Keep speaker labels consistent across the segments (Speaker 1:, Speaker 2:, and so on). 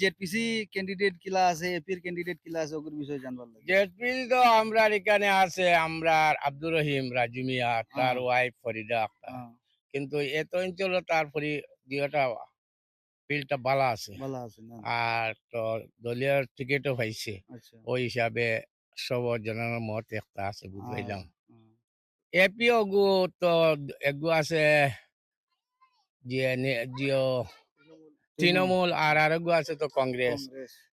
Speaker 1: ZPC candidate কিলা আছে এপির candidate কিলা আছে ওগুর বিষয়ে জানবার লাগে।
Speaker 2: জেডপি তো আমরা এখানে আছে আমরা আব্দুর রহিম রাজু মিয়া তার
Speaker 1: হ্যাঁ।
Speaker 2: ওয়াইফ ফরিদা আক্তার।
Speaker 1: হ্যাঁ,
Speaker 2: কিন্তু এত অঞ্চল তারপরে দুইটা ফিল্ডটা ভালো আছে।
Speaker 1: আছে
Speaker 2: আর তো দলীয় টিকিটও পাইছে।
Speaker 1: আচ্ছা।
Speaker 2: ওই হিসাবে সব জনের মত একটা আছে বুঝলাম
Speaker 1: হ্যাঁ,
Speaker 2: এপি অগু তো এগু আছে জিও তৃণমূল আর আরেকগু আছে তো কংগ্রেস।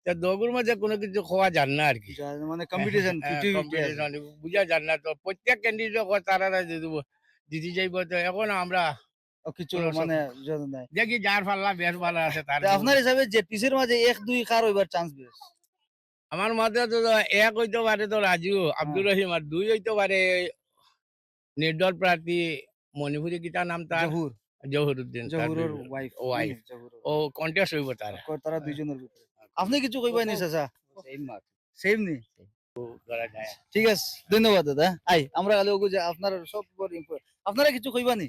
Speaker 2: তো দগুর মাঝে কোনো কিছু খাওয়া যান না আর কি।
Speaker 1: মানে কম্পিটিশন
Speaker 2: হ্যাঁ, বুঝা যান না তো। প্রত্যেক ক্যান্ডিডেট তারা দিদি যাইব তো। এখন আমরা
Speaker 1: কিছু মানে
Speaker 2: দেখি যার পাল্লা বেশ ভালো আছে তার
Speaker 1: আপনার হিসাবে জেডপিসির মাঝে এক দুই কার হইবার চান্স বেশ?
Speaker 2: আমার মতে তো এক হইতে পারে তো রাজু আব্দুর রহিম আর দুই হইতে পারে নির্দল প্রার্থী মণিপুরি গীতা নাম তার। জহুরউদ্দিন
Speaker 1: জহুরুর ওয়াইফ
Speaker 2: ওয়াইফ ও কন্টেস্ট হইব তারা
Speaker 1: তারা দুইজনের ভিতরে। আপনি কিছু কইবা নি চাচা? সেম মাত।
Speaker 2: সেম নি?
Speaker 1: ঠিক আছে ধন্যবাদ দাদা। আই আমরা গেলে ওগু যে আপনার সব আপনারা কিছু কইবা নি?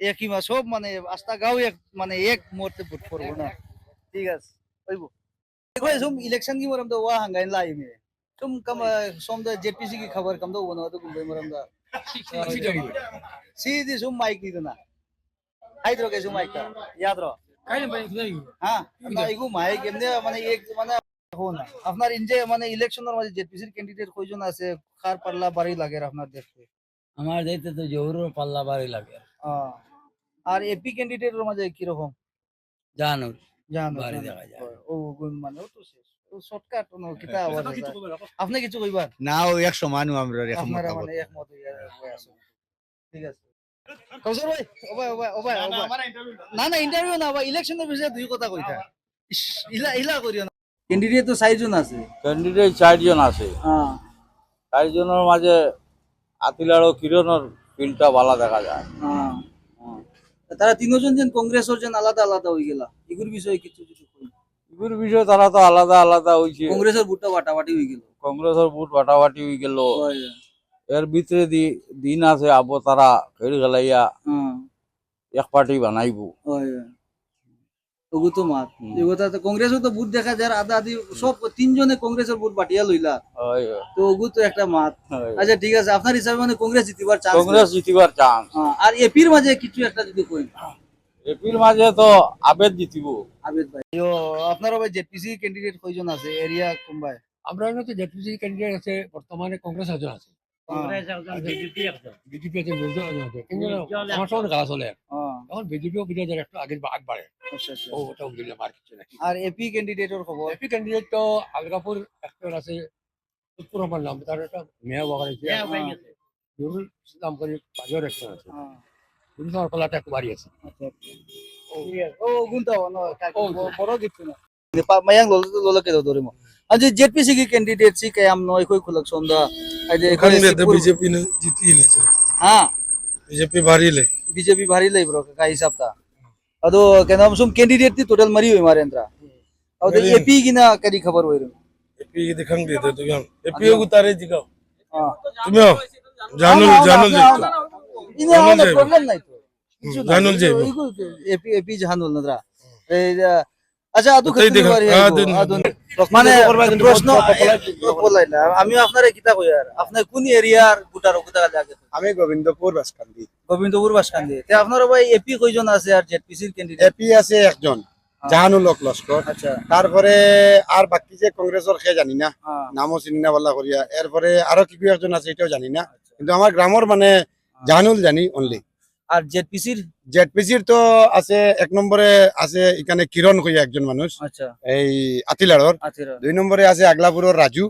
Speaker 1: একই মা সব মানে আস্তা গাও এক মানে এক মুহূর্তে ভোট করব না। ঠিক আছে ইলেকশন কি মরম তো ওয়া হাঙ্গাইন লাই মে তুম সোম দা জেপিসি কি খবর দা ওনা মরম দা। সুম মাইক নি না। ಆಯ್ತು ಕೆ ಜುಮ್ ಆಯ್ತಾ? হ্যাঁ মাইক মানে এক মানে আপনার মানে ইলেকশনের ক্যান্ডিডেট কয়জন আছে কার পাল্লা বাড়ি লাগে আপনার দেখতে
Speaker 3: আমার দেখতে তো পাল্লা বাড়ি লাগে
Speaker 1: আর এপি ক্যান্ডিডেটের মাঝে কি রকম
Speaker 3: জানুর
Speaker 1: জানুর
Speaker 3: বাড়ি দেখা যায়
Speaker 1: ও মানে তো শেষ আপনি কিছু কইবার
Speaker 4: না ও এক সমান আমরা
Speaker 1: এক ঠিক আছে কৌশল ভাই ওবাই ওবাই ওবাই ওবাই না না। ইন্টারভিউ না ভাই ইলেকশনের বিষয়ে দুই কথা কইতা ইলা ইলা করিও না। ক্যান্ডিডেট তো চারজন আছে।
Speaker 5: ক্যান্ডিডেট চারজন আছে।
Speaker 1: হ্যাঁ
Speaker 5: চারজনের মাঝে আতিলার ও কিরণের ফিল্ডটা ভালো দেখা যায়।
Speaker 1: হ্যাঁ। তারা তিনজন যেন কংগ্রেসের যেন আলাদা আলাদা হয়ে গেলা। এগুর বিষয়ে কিছু কিছু কই।
Speaker 5: এগুর বিষয়ে তারা তো আলাদা আলাদা হয়েছে
Speaker 1: কংগ্রেসের ভোটটা বাটাবাটি হয়ে গেল।
Speaker 5: কংগ্রেসের বুট বাটাবাটি হয়ে গেল এর ভিতরে দি- দিন আছে আবো তারা খেল খেলাইয়া
Speaker 1: হ্যাঁ।
Speaker 5: এক পার্টি বানাইব।
Speaker 1: হয় তো মাত। কথা তো কংগ্রেসও তো ভোট দেখা যায় আদা আদি সব তিনজনে কংগ্রেসের ভোট বাটিয়া লইলা। তো ওগু তো একটা মাত। আচ্ছা ঠিক আছে আপনার হিসাবে মানে কংগ্রেস জিতিবার চান্স
Speaker 5: কংগ্রেস জিতিবার চান্স
Speaker 1: আর এপির মাঝে কিছু একটা যদি কই
Speaker 5: এপির মাঝে তো আবেদ জিতিব।
Speaker 1: আবেদ ভাই। আপনার ভাই জেপিসি ক্যান্ডিডেট কয়জন আছে এরিয়া কোনবাই?
Speaker 6: আমরা তো ডেপুটি ক্যান্ডিডেট আছে বর্তমানে কংগ্রেস একজন আছে। বিজেপি আছে নির্দল একজন কিন্তু আমার সঙ্গে গাছ চলে
Speaker 1: হ্যাঁ।
Speaker 6: এখন বিজেপিও বিরোধীর একটু আগে আগ বাড়ে
Speaker 1: আচ্ছা আচ্ছা।
Speaker 6: ও কিছু নাকি।
Speaker 1: আর এপি ক্যান্ডিডেটের খবর?
Speaker 6: এপি ক্যান্ডিডেট তো আলগাপুর আছে উত্তর আমার নাম তার একটা মেয়া আছে। নুরুল ইসলাম করে বাজার একজন আছে।
Speaker 1: হ্যাঁ।
Speaker 6: নুরুল ইসলাম পাল্লাটা একটু বাড়ি আছে।
Speaker 1: আচ্ছা ও। গুনতা ꯑꯗꯨ ꯖꯦꯠꯄꯤꯁꯤꯒꯤ ꯀꯦꯟꯗꯤꯗꯦꯠꯁꯤ ꯀꯌꯥꯝꯅꯣ ꯑꯩꯈꯣꯏ ꯈꯨꯜꯂꯛꯁꯣꯝꯗ ꯍꯥꯏꯗꯤ ꯑꯩꯈꯣꯏ ꯕꯤꯖꯦꯄꯤꯅ
Speaker 7: ꯖꯤꯇꯤꯅꯦ ꯍꯥ बीजेपी ने जीती ले
Speaker 1: हाँ।
Speaker 7: बीजेपी भारी ले।
Speaker 1: बीजेपी भारी ले ब्रो का हिसाब था। अदो कहना हम सुम कैंडिडेट थी टोटल मरी होई मारे अंदर
Speaker 7: और
Speaker 1: तो एपी की ना करी खबर होई रे
Speaker 7: एपी की दिखंग दे दे तो हम एपी को अच्छा। तारे जिगाओ
Speaker 1: हाँ।
Speaker 7: तुम हो जानल हाँ, हाँ,
Speaker 1: जानल जे।
Speaker 7: इने
Speaker 1: वाला प्रॉब्लम
Speaker 7: नहीं तो।
Speaker 1: जानल जे। एपी एपी जानल नदरा আচ্ছা আদু
Speaker 7: হ্যাঁ,
Speaker 1: মানে প্রশ্ন আমি আপনারে কিতা কই আর? আপনি কোন এরিয়ার ভোটার কোথা লাগে?
Speaker 4: আমি গোবিন্দপুর বাসকান্দি।
Speaker 1: গোবিন্দপুর বাসকান্দি। তে আপনার ভাই এপি কয়জন আছে আর জেডপিসির ক্যান্ডিডেট
Speaker 4: এপি আছে একজন জাহানুল হক লস্কর।
Speaker 1: আচ্ছা।
Speaker 4: তারপরে আর বাকি যে কংগ্রেসের সে জানি না।
Speaker 1: হ্যাঁ।
Speaker 4: নামও চিনি না বল্লা করিয়া। এরপরে আরও কি কি একজন আছে এটাও জানি না। কিন্তু আমার গ্রামের মানে জাহানুল জানি অনলি
Speaker 1: আর জেডপিসির?
Speaker 4: জেডপিসির তো আছে এক নম্বরে আছে এখানে কিরণ কইয়া একজন মানুষ।
Speaker 1: আচ্ছা।
Speaker 4: এই আতিলাড়র দুই নম্বরে আছে আগলাপুরের Raju.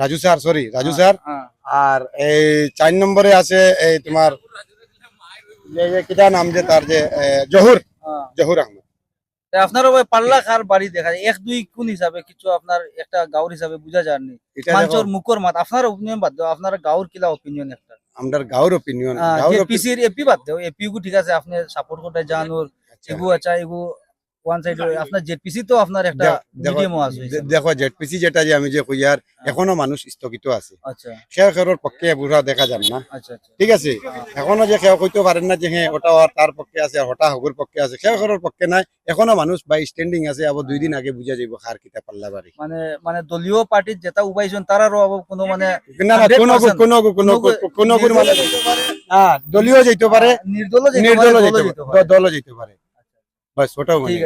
Speaker 4: Raju sir sorry Raju sir. আর এই চার নম্বরে আছে এই তোমার কিটা নাম যে তার যে জহুর। জহুর আহমদ।
Speaker 1: আপনার পাল্লা বাড়ি দেখা যায়। এক দুই কোন হিসাবে কিছু আপনার একটা গাঁওর হিসাবে বুঝা যায়নি মুখর মাত। আপনার অপিনিয়ন বাদ আপনার গাঁওর কিলা অপিনিয়ন একটা।
Speaker 4: আমরার গাঁওর অপিনিয়ন
Speaker 1: পিসির এপি বাদ দেও এপিও ঠিক আছে আপনি সাপোর্ট করতে জানুর এগু আচ্ছা এগু ওয়ান সাইড আপনার জেপিসি তো আপনার একটা মিডিয়ামও আছে
Speaker 4: দেখো জেডপিসি যেটা যে আমি যে কইয়ার এখনও মানুষ স্থগিত আছে।
Speaker 1: আচ্ছা।
Speaker 4: খেয়া খেরোর পক্ষে বুড়া দেখা না।
Speaker 1: আচ্ছা আচ্ছা।
Speaker 4: ঠিক আছে? এখনও যে খেয়া কইতে পারেন না যে হ্যাঁ ওটা তার পক্ষে আছে হটা হগুর পক্ষে আছে। খেয়া খেরোর পক্ষে নাই। এখনও মানুষ বাই স্ট্যান্ডিং আছে আবার দুই দিন আগে বুঝা যাইব খার কিতা পাল্লা বাড়ি।
Speaker 1: মানে মানে দলীয় পার্টির যেটা উপাইছেন তারারও আবার কোনো মানে
Speaker 4: না না কোনো কোনো কোনো কোনো মানে হ্যাঁ দলীয় যাইতে পারে। নির্দল যাইতে পারে। দল যেতে পারে। মানে।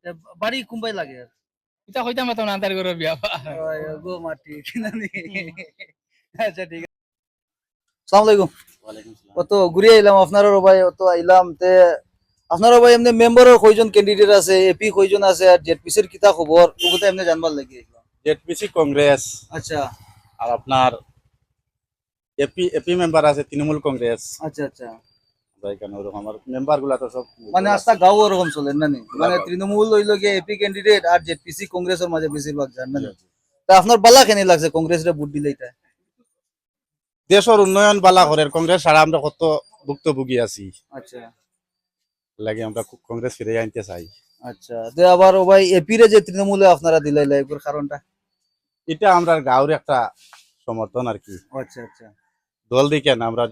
Speaker 1: মানে
Speaker 8: হয়
Speaker 1: কোনবাই লাগে আৰু
Speaker 8: এটা কইতাম তো না তার করে বিয়া।
Speaker 1: হয়, গো মাটি কিনানি আচ্ছা ঠিক আছে। সালাম আলাইকুম। কত ঘুরে আইলাম আপনারও ভাই অত আইলাম তে আপনারও ভাই এমনি মেম্বারের কয়জন ক্যান্ডিডেট আছে এপি কয়জন আছে আর জেডপিসির কিতা খবর? ওগুলো এমনি জানবার লাগি।
Speaker 9: জেডপিসি কংগ্রেস
Speaker 1: আচ্ছা।
Speaker 9: আর আপনার এপি এপি মেম্বার আছে তৃণমূল কংগ্রেস।
Speaker 1: আচ্ছা আচ্ছা।
Speaker 9: এখানে ওরকম? আমার মেম্বারগুলা তো সব
Speaker 1: মানে আস্তা গাঁও ওরকম চলেন না মানে তৃণমূল হইল গিয়ে এপি ক্যান্ডিডেট আর কংগ্রেসের মাঝে বেশিরভাগ যান না তা আপনার বালা কেন লাগছে? কংগ্রেসরে ভোট দিলে এটা?
Speaker 9: দেশের উন্নয়ন বালা করে কংগ্রেস ছাড়া আমরা কত ভুক্তভোগী আছি।
Speaker 1: আচ্ছা।
Speaker 9: লাগে আমরা কংগ্রেস ফিরে আনতে চাই।
Speaker 1: আচ্ছা। তো আবার ও ভাই যে তৃণমূলে আপনারা দিলাইলা এগুলোর কারণটা?
Speaker 9: এটা আমরা গাঁওর একটা সমর্থন আর কি।
Speaker 1: আচ্ছা আচ্ছা।
Speaker 9: দল দিকে না আমরা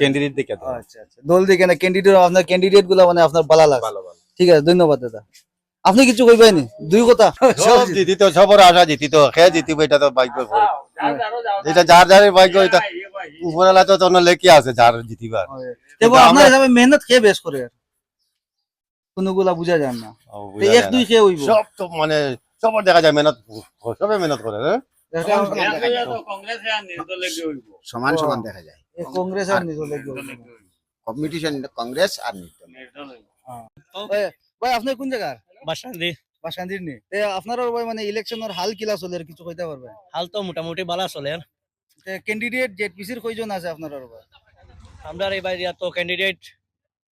Speaker 9: ক্যান্ডিডেট দিকে
Speaker 1: আচ্ছা আচ্ছা। দল দিকে না ক্যান্ডিডেট আপনার ক্যান্ডিডেটগুলা মানে আপনার বালা লাগে
Speaker 9: ভালো ভালো
Speaker 1: ঠিক আছে ধন্যবাদ দাদা। আপনি কিছু কইবেন দুই কথা।
Speaker 10: সব জিতিত সবর আশা জিতিত খেয়ে জিতিব এটা তো ভাগ্য এটা যার যার ভাগ্য এটা উপরওয়ালা তো তোর লেখি আছে যার জিতিবার।
Speaker 1: আপনার হিসাবে মেহনত খেয়ে বেশ করে? কোনগুলা বুঝা যায় না। এক দুই হইব?
Speaker 10: সব তো মানে সবর দেখা যায় মেহনত সবে মেহনত করে হ্যাঁ?
Speaker 11: সমান সমান দেখা যায়।
Speaker 1: কংগ্রেস আর নির্দল
Speaker 11: কম্পিটিশন কংগ্রেস আর নির্দল
Speaker 1: ভাই আপনি কোন জায়গার?
Speaker 8: বাসান্দি।
Speaker 1: বাসান্দির নি। তে আপনার ভাই মানে ইলেকশনের হাল কিলা চলে কিছু কইতে পারবে
Speaker 8: হাল তো মোটামুটি বালা চলে।
Speaker 1: ক্যান্ডিডেট জেডপিসির কয়জন আছে আপনার ভাই?
Speaker 8: আমরা এবার তো ক্যান্ডিডেট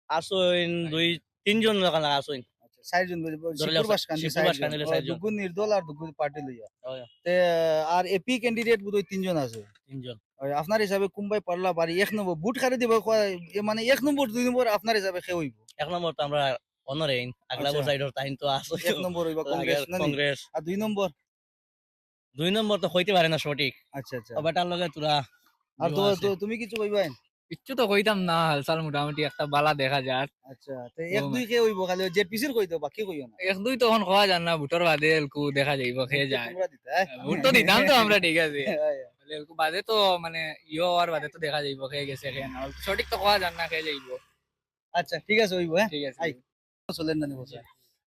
Speaker 8: আসুন দুই তিনজন লাগান আসুন
Speaker 1: চারজন
Speaker 8: ধরলে
Speaker 1: শিবপুর বাসকান্দি
Speaker 8: শিবপুর বাসকান্দিলে চারজন।
Speaker 1: দুগুণ নির্দল আর দুগুণ পার্টি লইয়া। তে আর এপি ক্যান্ডিডেট বোধহয় তিনজন আছে।
Speaker 8: তিনজন।
Speaker 1: আপনার হিসাবে কোনবাই পারলা বাড়ি এক নম্বর বুট খারে দিব মানে এক নম্বর দুই নম্বর আপনার হিসাবে হইব।
Speaker 8: এক নম্বর তো আমরা অনরেইন
Speaker 1: আচ্ছা।
Speaker 8: সাইডর তাইন তো আছে।
Speaker 1: এক নম্বর হইবা কংগ্রেস
Speaker 8: কংগ্রেস।
Speaker 1: আর দুই নম্বর?
Speaker 8: দুই নম্বর তো হইতে পারে না সঠিক।
Speaker 1: আচ্ছা আচ্ছা।
Speaker 8: বেটার লগে তোরা
Speaker 1: আর তো তো- তুমি কিছু কইবাই
Speaker 5: কিচ্ছু তো কইতাম না হালচাল মোটামুটি একটা বালা দেখা যায়
Speaker 1: আচ্ছা তো এক দুই খেয়ে হইব খালি জেডপিসির কইতো বাকি কইও না?
Speaker 5: এক দুই তখন খাওয়া যান না ভোটর বাদে এলকু দেখা যাইব খেয়ে যায়।
Speaker 1: হ্যাঁ?
Speaker 5: ভোট তো দিতাম তো আমরা ঠিক আছে।
Speaker 1: হ্যাঁ, হ্যাঁ।
Speaker 5: এলকু বাদে তো মানে ইয়ে হওয়ার বাদে তো দেখা যাইব খেয়ে গেছে খেয়ে না। সঠিক তো খাওয়া যান না খেয়ে যাইব।
Speaker 1: আচ্ছা ঠিক আছে হইব হ্যাঁ।
Speaker 5: ঠিক আছে।
Speaker 1: চলেন না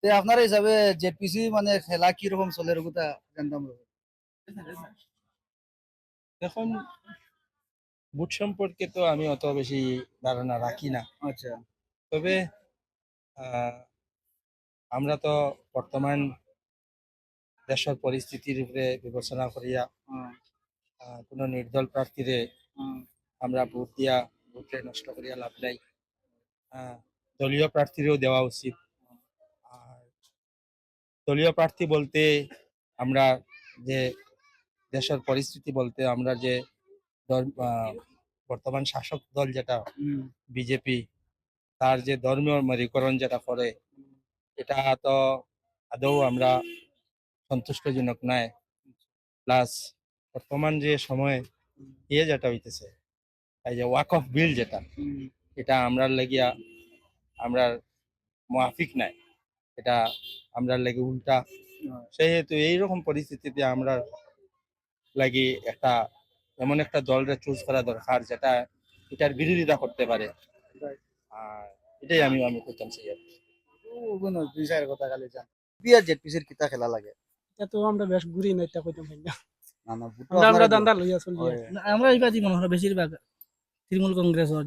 Speaker 1: তে আপনার হিসাবে জেডপিসি মানে খেলা কি রকম চলে ওগুতা জানতাম।
Speaker 12: এখন বুট সম্পর্কে তো আমি অত বেশি ধারণা রাখি না।
Speaker 1: আচ্ছা।
Speaker 12: তবে আমরা তো বর্তমান দেশের পরিস্থিতির উপরে বিবেচনা করিয়া কোনো নির্দল প্রার্থীরে। আমরা ভোট দিয়া ভোটে নষ্ট করিয়া লাভ নাই। দলীয় প্রার্থীরও দেওয়া উচিত। আর দলীয় প্রার্থী বলতে আমরা যে দেশের পরিস্থিতি বলতে আমরা যে আহ, বর্তমান শাসক দল যেটা বিজেপি তার যে ধর্মীয় মেরীকরণ যেটা করে এটা তো আদৌ আমরা সন্তুষ্টজনক নয়। প্লাস বর্তমান যে সময়ে ইয়ে যেটা হইতেছে এই যে ওয়াক অফ বিল যেটা এটা আমরা লাগিয়া আমরা মাফিক নাই। এটা আমরা লাগি উল্টা। সেহেতু এইরকম পরিস্থিতিতে আমরা লাগি একটা এমন একটা দলরে চুজ করা দরকার যেটা এটার বিরোধিতা করতে পারে। আর এটাই আমি আমি করতাম সেই আর কি।
Speaker 1: দুই চার কথা খালি জান। বিয়ার জেডপিসির কিতা খেলা লাগে?
Speaker 5: এটা তো আমরা বেশ ঘুরি না এটা কইতাম না।
Speaker 1: না না
Speaker 5: আমরা দান্দা লইয়া চলি
Speaker 1: হয়।
Speaker 5: আমরা জীবন হলো বেশিরভাগ তৃণমূল কংগ্রেস আর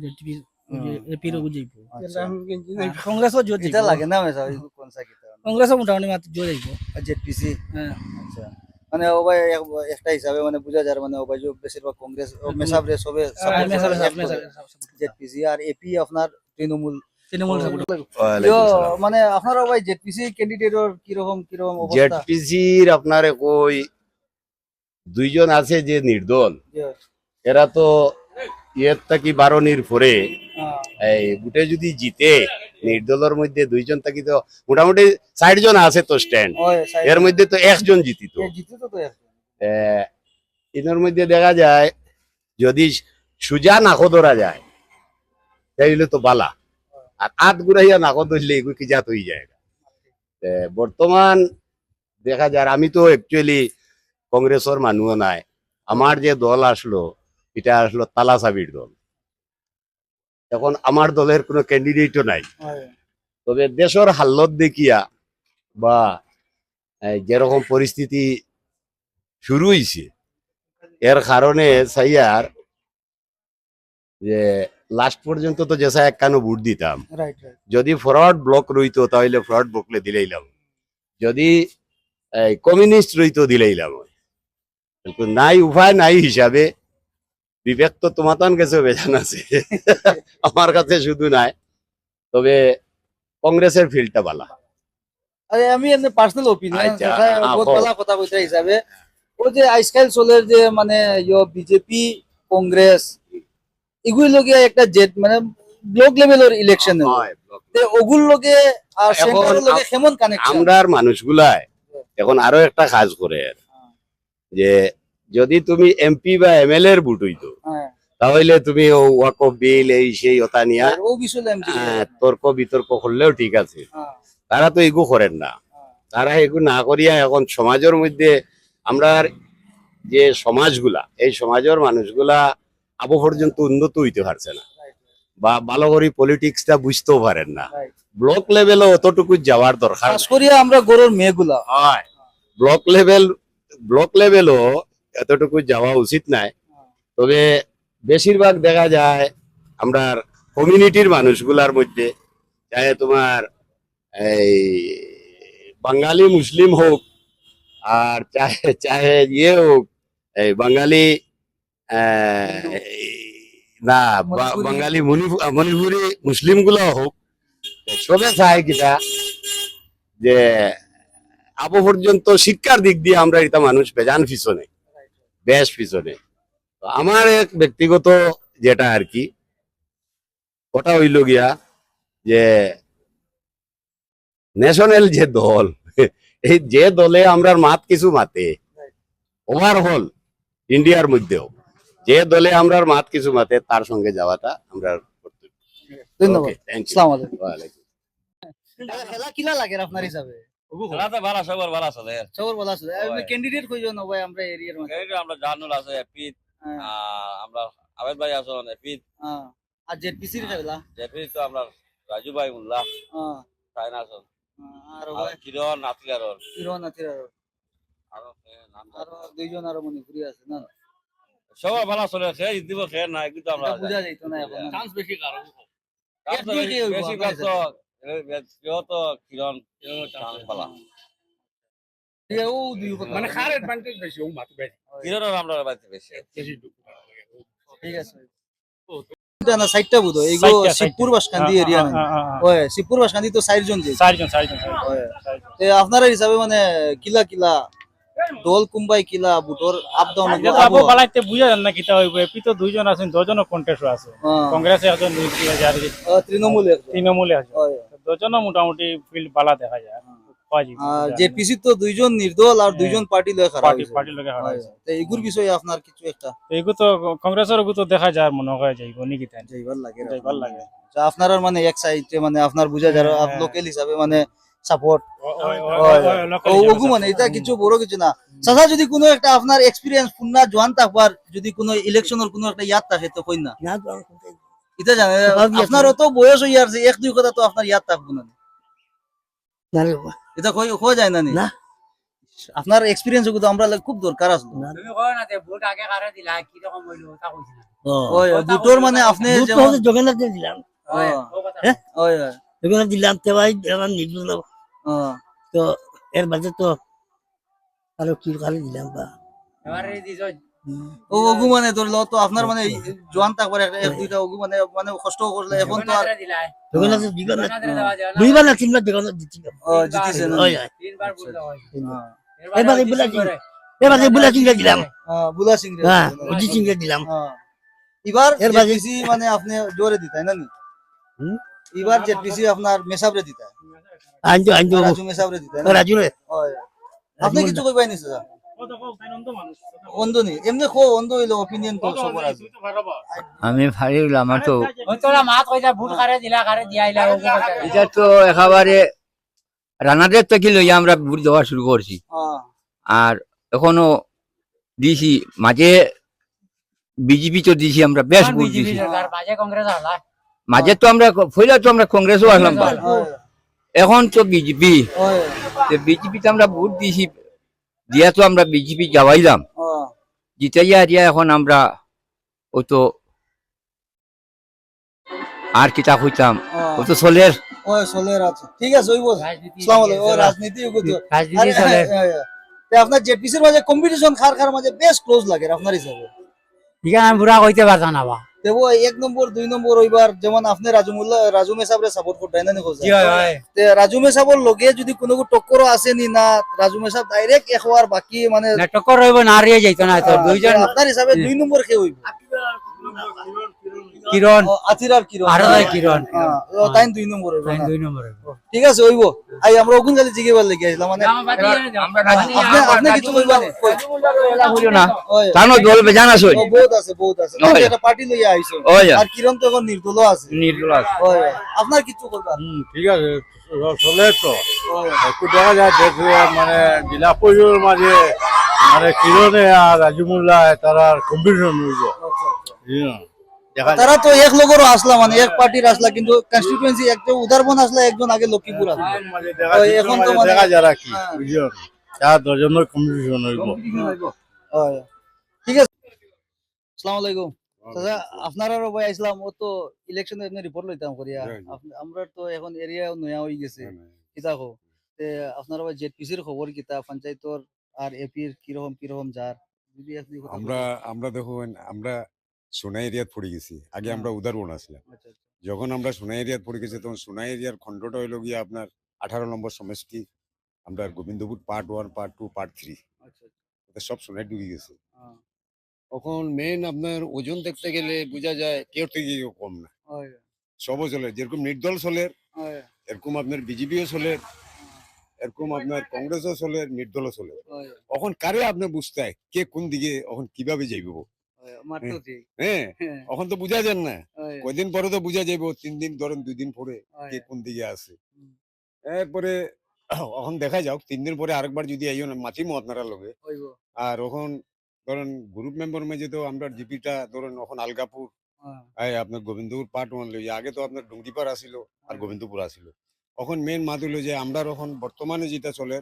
Speaker 5: এপির বুঝাইব। কংগ্রেসও জোর
Speaker 1: কিতা লাগে না মেসা কোন সা কিতা?
Speaker 5: কংগ্রেসও মোটামুটি মাত্র জোর যাইব
Speaker 1: জেডপিসি
Speaker 5: হ্যাঁ।
Speaker 1: আচ্ছা। মানে ও ভাই এক- একটা হিসাবে মানে বুঝা যায় মানে ও ভাই যে বেশিরভাগ কংগ্রেস ও মেসাবরে সবে জেডপিসি আর এপি আপনার তৃণমূল।
Speaker 5: তৃণমূল
Speaker 1: মানে আপনারা ভাই জেডপিসি ক্যান্ডিডেটর কীরকম কীরকম অবস্থা?
Speaker 10: জেডপিসির আপনার কই দুইজন আছে যে নির্দল। এরা তো ইয়ের থাকি বারণির পরে
Speaker 1: হ্যাঁ,
Speaker 10: এই বুটে যদি জিতে নির্দলের মধ্যে দুইজন থাকি তো মোটামুটি ষাট জন আছে তো স্ট্যান্ড এর মধ্যে তো একজন জিতিত।
Speaker 1: এ জিতে তো তো এখন।
Speaker 10: আহ, এর মধ্যে দেখা যায় যদি সুজা নাকো ধরা যায় তাইলে তো বালা। আর আত গুড়াইয়া নাকো ধরলে এগুলো কি জাত হয়ে যায় বর্তমান দেখা যায় আমি তো একচুয়ালি কংগ্রেসের মানুষ নাই। আমার যে দল আসলো এটা আসলো তালা চাবির দল। এখন আমার দলের কোনো ক্যান্ডিডেটও নাই। তবে দেশের হাল্লত দেখিয়া বা যেরকম পরিস্থিতি শুরু হয়েছে এর কারণে সাইয়ার যে লাস্ট পর্যন্ত তো যেসা একখানো ভোট দিতাম। যদি ফরওয়ার্ড ব্লক রইতো তাহলে ফরওয়ার্ড ব্লকলে দিলেই দিলেইলাম যদি কমিউনিস্ট রইতো দিলেইলাম কিন্তু নাই উপায় নাই হিসাবে বিবেক তো তোমাতান কাছে বেজান আছে। আমার কাছে শুধু নাই। তবে কংগ্রেসের ফিল্ডটা ভালো
Speaker 1: আরে আমি এমনি পার্সোনাল ওপিনিয়ন
Speaker 10: আচ্ছা, হ্যাঁ,
Speaker 1: বহুত ভালো কথা কইতে হিসাবে। ও যে আজকাল চলের যে মানে ইয়ো বিজেপি কংগ্রেস এগুলি লগে একটা জেট মানে ব্লক লেভেলের ইলেকশন ওগুল লগে আর লগে কেমন কানেকশন
Speaker 10: আমরার মানুষগুলাই এখন আরও একটা কাজ করে। যে যদি তুমি এমপি বা এমএলএ এর বুট হইতো
Speaker 1: হ্যাঁ।
Speaker 10: তাহলে তুমি বিল এই সেই ওটা নিয়া
Speaker 1: এমপি
Speaker 10: আহ, তর্ক বিতর্ক করলেও ঠিক আছে।
Speaker 1: হ্যাঁ।
Speaker 10: তারা তো এগু করেন না। তারা এগু না করিয়া এখন সমাজের মধ্যে আমরা যে সমাজগুলা এই সমাজের মানুষগুলা আবু পর্যন্ত উন্নত হইতে পারছে না। বা ভালো করে পলিটিক্সটা বুঝতেও পারেন না। ব্লক লেভেলে অতটুকু যাওয়ার দরকার
Speaker 1: আমরা গরুর মেয়েগুলা।
Speaker 10: হয়। ব্লক লেভেল ব্লক লেভেলও এতটুকু যাওয়া উচিত নাই। তবে বেশিরভাগ দেখা যায় আমরা কমিউনিটির মানুষগুলার মধ্যে চাহে তোমার এই বাঙালি মুসলিম হোক আর চাহে চাহে ইয়ে হোক এই বাঙালি আহ, না বাঙালি মণিপুর মণিপুরি মুসলিমগুলো হোক সবে চায় কিটা যে আবু পর্যন্ত শিক্ষার দিক দিয়ে আমরা এটা মানুষ বেজান পিছনে। বেশ পিছনে। আমার এক ব্যক্তিগত যেটা আর কি ওটা হইল গিয়া যে ন্যাশনাল যে দল এই যে দলে আমরা মাত কিছু মাতে ওভারঅল ইন্ডিয়ার মধ্যেও। যে দলে আমরা মাত কিছু মাতে তার সঙ্গে যাওয়াটা আমরা
Speaker 1: ধন্যবাদ। খেলা কিলা লাগে আপনার হিসাবে?
Speaker 13: খেলাতে ভালো সবার ভালো আছে
Speaker 1: সবর বলা আছে। ক্যান্ডিডেট কইজন ভাই আমরা এরিয়ার মধ্যে
Speaker 13: আমরা জানুল আছে এপিত
Speaker 1: হ্যাঁ,
Speaker 13: আমরা আবেদ ভাই আছেন এপিত।
Speaker 1: হ্যাঁ। খেলা
Speaker 13: তো আমরা রাজু ভাই মোল্লা।
Speaker 1: হ্যাঁ,
Speaker 13: সাইন আছেন
Speaker 1: হ্যাঁ, আর
Speaker 13: কিরণ নাতিলার
Speaker 1: হিরো নাতির আর
Speaker 13: আর
Speaker 1: দুইজন আর মণিপুরি আছে না?
Speaker 13: সবার ভালো চলে সে দিব খেয়ে নাই কিন্তু আমরা
Speaker 1: বুঝা যাইতো না এখন।
Speaker 13: চান্স বেশি বেশি কাজ তো তো কিরণ চান্স ভালো
Speaker 1: ঠিক আছে, ও দুই কথা
Speaker 2: মানে খার অ্যাডভান্টেজ বেশি ও মাতু বেশি।
Speaker 13: কিরণের আমরা বাইতে বেশি
Speaker 1: ঠিক আছে। না সাইডটা বুঝো এইগুলো শিবপুর বাসকান্দি এরিয়া না। ওই শিবপুর বাসকান্দি তো চারজন যে।
Speaker 2: চারজন চারজন
Speaker 1: আপনারা হিসাবে মানে কিলা কিলা দল কুম্বাই কিলা বুটর আপ ডাউন
Speaker 5: আবু বালাইতে বুঝা যান না কিতা হইব। এপি তো দুইজন আছেন দুজনও কন্টেস্ট আছে। কংগ্রেসে একজন
Speaker 1: তৃণমূল।
Speaker 5: তৃণমূলে আছে।
Speaker 1: ওই।
Speaker 5: দুজনও মোটামুটি ফিল্ড বালা দেখা যায়। যাবে।
Speaker 1: আর তো দুইজন নির্দল আর দুইজন পার্টি লয়ে খারাপ
Speaker 5: পার্টি
Speaker 1: তো বিষয়ে আপনার কিছু একটা?
Speaker 5: তো এগু তো কংগ্রেসের তো দেখা যায় মনে হয় যাইব নাকি তাই।
Speaker 1: যাইবার লাগে।
Speaker 5: যাইবার লাগে।
Speaker 1: আপনার মানে এক সাইডে মানে আপনার বুঝা যারা
Speaker 5: হ্যাঁ।
Speaker 1: লোকাল হিসাবে মানে সাপোর্ট
Speaker 5: ও- ও- ও- ও- local হিসাবে
Speaker 1: ওগু মানে এটা কিছু বড় কিছু না। চাচা যদি কোনো একটা আপনার এক্সপিরিয়েন্স পুন্না জোয়ান থাকবার যদি কোনো ইলেকশনের কোনো একটা ইয়াদ থাকে তো কই না। এটা জানে আপনার অত বয়স হয়ে আছে এক দুই কথা তো আপনার ইয়াদ থাকব না। এটা কই কই যায় না নি। আপনার এক্সপিরিয়েন্স তো আমরা খুব দরকার আছে।
Speaker 14: তুমি কয় না যে ভোট আগে কারে দিলা কি রকম হইল তা কইছি না।
Speaker 1: ওই দুটোর মানে আপনি যেমন
Speaker 14: জগন্নাথ দিলাম। জগন্নাথ দিলাম তে ভাই আমার তো এর বাদে তো আরও কি কালে দিলাম বা।
Speaker 1: ও ওগু মানে ধরলো তো আপনার মানে জোয়ান থাকবার একটা এক দুইটা ওগু মানে মানে কষ্ট করলে এখন তো আর
Speaker 14: জগন্নাথ জগন্নাথ দুইবার না তিনবার জগন্নাথ দিছিল
Speaker 1: ও, জিতিছে না?
Speaker 14: ওই ওই।
Speaker 1: হ্যাঁ।
Speaker 14: এবারে বুলা সিং এবারে। বুলা সিং দিলাম।
Speaker 1: হ্যাঁ, বুলা সিং
Speaker 14: হ্যাঁ সিং দিলাম।
Speaker 1: এবার
Speaker 14: এর মাঝে-
Speaker 1: মানে আপনি জোরে দিতাই না? এবার জেপিসি আপনার মেসাবরে দিতাই।
Speaker 14: আনজো আনজো
Speaker 1: রাজু মেসাবরে দিতাই না?
Speaker 14: রাজু রে।
Speaker 1: আপনি কিছু কইবাই নিছে স্যার
Speaker 2: আমি ভারী আমার তো এটা তো একেবারে রানাদের থেকে আমরা ভোট দেওয়া শুরু করছি।
Speaker 1: হ্যাঁ।
Speaker 2: আর এখনও দিছি মাঝে বিজেপি তো দিছি আমরা বেশ ভোট দিছি।
Speaker 5: মাঝে কংগ্রেস হলা
Speaker 2: মাঝে তো আমরা ফইলা তো আমরা কংগ্রেসও আসলাম এখন তো বিজেপি
Speaker 1: হয়,
Speaker 2: বিজেপিতে আমরা ভোট দিছি দিয়া তো আমরা বিজেপি যাওয়াইলাম জিতাইয়া দিয়া এখন আমরা ও তো আর কিতা হইতাম। ও। তো চলের।
Speaker 1: সোলের ঠিক আছে ওই বল। আসসালামু আলাইকুম। ও রাজনীতি ওগো তো
Speaker 5: রাজনীতি
Speaker 1: আরে,
Speaker 5: চলে
Speaker 1: হ্যাঁ, হ্যাঁ, হ্যাঁ। তে আপনার জেপিসির মাঝে কম্পিটিশন খার খার মাঝে বেশ ক্লোজ লাগে আপনার হিসাবে।
Speaker 5: ঠিক আমি পুরা কইতে পারতাম না বা
Speaker 1: এক নম্বর দুই নম্বর ওইবার যেমন আপনি রাজু রাজুমে সাবরে সাপোর্ট করতেন না খোঁজ? তে রাজু মেসাবর লগে যদি কোনো টক্কর আছে নি না রাজুমে সাব ডাইরেক্ট এক হওয়ার বাকি মানে
Speaker 5: টক্কর হইব না হারিয়ে যাইতো না তো দুইজন
Speaker 1: আপনার হিসাবে দুই নম্বর কে হইব?
Speaker 5: কিরণ।
Speaker 1: ও, আতির আর কিরণ।
Speaker 5: আর ওই কিরণ।
Speaker 1: হ্যাঁ, তাই দুই নম্বর হইব
Speaker 5: দুই নম্বর
Speaker 1: ঠিক আছে হইব আই আমরা ওগুন খালি জিগেবার লেগে আসলাম মানে আপনি আপনি কিছু কইবা নি?
Speaker 2: হইল না
Speaker 1: ওই,
Speaker 2: দল বেজান আছে।
Speaker 1: বহুত আছে বহুত আছে।
Speaker 2: ওই।
Speaker 1: পার্টি আইছো। আর কিরণ তো এখন নির্দল আছে।
Speaker 2: নির্দল আছে।
Speaker 1: আপনার কিছু করবা
Speaker 15: ঠিক আছে চলে তো। একটু দেখা যায় দেখবে মানে জেলা পরিষদের মাঝে মানে কিরণে আর রাজু মোল্লা তারা কম্পিটিশন হইব
Speaker 1: আচ্ছা, তারা তো এক লগরও আসলা মানে এক পার্টির আসলা কিন্তু কনস্টিটুয়েন্সি একজন উদারবন আসলা একজন আগে লক্ষ্মীপুর আসলা। ওই এখন তো মানে-
Speaker 15: দেখা যারা কি
Speaker 1: হ্যাঁ।
Speaker 15: চার দশজনের কম্পিটিশন হইব।
Speaker 1: ঠিক আছে। আসসালামু আলাইকুম। দাদা আপনারাও ভাই আসলাম ও তো ইলেকশনে এমনি রিপোর্ট লইতাম করিয়া। আপ- আমরা তো এখন এরিয়া নয়া হয়ে গেছে। কিতা কো তে আপনারা ভাই জেডপিসির খবর কিতা পঞ্চায়েতর আর এপির কীরকম কীরকম যার?
Speaker 16: আমরা আমরা দেখুন আমরা সোনা এরিয়াত পড়ে গেছি। আগে আমরা উদারবন আসলাম
Speaker 1: আচ্ছা আচ্ছা।
Speaker 16: যখন আমরা সোনা এরিয়াত পড়ে গেছি তখন সোনা এরিয়ার খণ্ডটা হইল গিয়ে আপনার আঠারো নম্বর সমষ্টি আমরা Gobindapur part one part two part three সব সোনায় ঢুকে গেছে।
Speaker 1: হ্যাঁ,
Speaker 16: তখন মেন আপনার ওজন দেখতে গেলে বোঝা যায় কেউ থেকে কেউ কম না।
Speaker 1: হয়,
Speaker 16: সবও চলে যেরকম নির্দল চলে
Speaker 1: হয়,
Speaker 16: এরকম আপনার বিজেপিও চলে এরকম আপনার কংগ্রেসও চলে নির্দলও চলে।
Speaker 1: হয়,
Speaker 16: এখন কারে আপনি বুঝতে হয় কে কোন দিকে এখন কীভাবে যাইব?
Speaker 1: হয়,
Speaker 16: হ্যাঁ
Speaker 1: হ্যাঁ,
Speaker 16: এখন তো বুঝা যান না। কয়দিন পরে তো বুঝা যাইব তিন দিন ধরেন দুই দিন পরে কে কোন দিকে আছে। এরপরে এখন দেখা যাক তিন দিন পরে আরেকবার যদি আইও না আপনারা লগে। আর এখন ধরেন গ্রুপ মেম্বার মেজে তো আমরা জিপিটা ধরেন এখন আলগাপুর
Speaker 1: হ্যাঁ,
Speaker 16: আপনার গোবিন্দপুর পার্ট ওয়ান লই আগে তো আপনার ডুঙ্গিপাড় আসিল আর গোবিন্দপুর আসিল এখন মেন মাত হইল যে আমরা এখন বর্তমানে যেটা চলে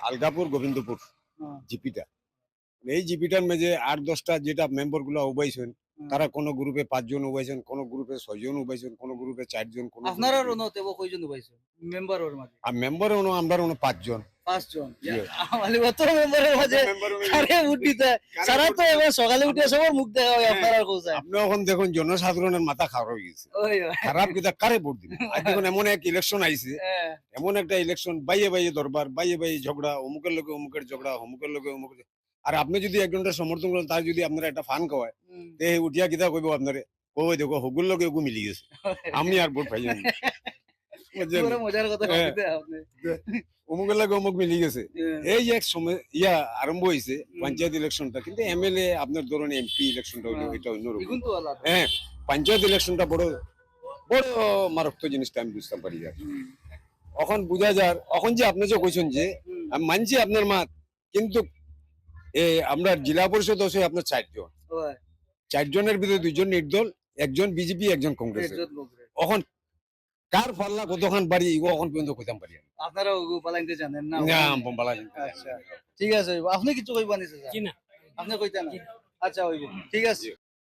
Speaker 16: আলগাপুর গোবিন্দপুর জিপিটা এই জিপিটার মেজে আট দশটা যেটা মেম্বারগুলা উবাইছেন তারা কোন গ্রুপে পাঁচজন উবাইছেন কোন গ্রুপে ছয়জন উবাইছেন কোন গ্রুপে চারজন কোন
Speaker 1: আপনারা রনতে কয়জন পাইছো মেম্বারের মাঝে?
Speaker 16: আর মেম্বার অনু আমরা অনু পাঁচজন।
Speaker 1: পাঁচজন. আমাদের অত মেম্বারের মাঝে কারে ভোট দিতে সারা তো এবার সকালে উঠে সবার মুখ দেখা হয় আপনারা কোথায়?
Speaker 16: আপনি এখন দেখুন জনসাধারণের মাথা খারাপ হয়ে গেছে। খারাপ কিতা কারে ভোট দিন আজ দেখুন এমন এক ইলেকশন আইছে।
Speaker 1: হ্যাঁ,
Speaker 16: এমন একটা ইলেকশন বাইয়ে বাইয়ে দরবার বাইয়ে বাইয়ে ঝগড়া অমুকের লোকে অমুকের ঝগড়া অমুকের লোকে অমুকের আর আপনি যদি একজনটা সমর্থন করেন তার যদি আপনারা একটা ফান খাওয়ায় তে উঠিয়া কিতা কইব আপনারে কই দেখো হগুর লোকে ওগু মিলি গেছে। আমি আর ভোট পাই জানি
Speaker 1: পুরো মজার কথা
Speaker 16: হ্যাঁ।
Speaker 1: আপনি।
Speaker 16: অমুকের লোকে অমুক মিলি গেছে। এই যে এক সময় ইয়া আরম্ভ হয়েছে পঞ্চায়েত ইলেকশনটা কিন্তু এমএলএ আপনার ধরুন এমপি ইলেকশনটা হইল
Speaker 1: হ্যাঁ।
Speaker 16: এটা অন্যরকম
Speaker 1: দ্বিগুণ তো আলাদা।
Speaker 16: হ্যাঁ পঞ্চায়েত ইলেকশনটা বড় বড় মারাত্মক জিনিসটা আমি বুঝতে পারি আর
Speaker 1: হুম,
Speaker 16: এখন বুঝা যার এখন যে আপনি যে কইছেন যে আমি মানছি আপনার মাত কিন্তু আমরা জেলা পরিষদ আছে আপনার চারজন। চারজনের ভিতরে দুইজন নির্দল একজন বিজেপি একজন কংগ্রেস। এখন কার পাল্লা কতখান বাড়ি এখন পর্যন্ত কইতাম পারি
Speaker 1: আপনারা ওগু পালাইতে জানেন না? আচ্ছা। ঠিক আছে আপনি কিছু কইবা নিছে
Speaker 5: কি না।
Speaker 1: আপনি কইতা না? আচ্ছা হইব। ঠিক আছে।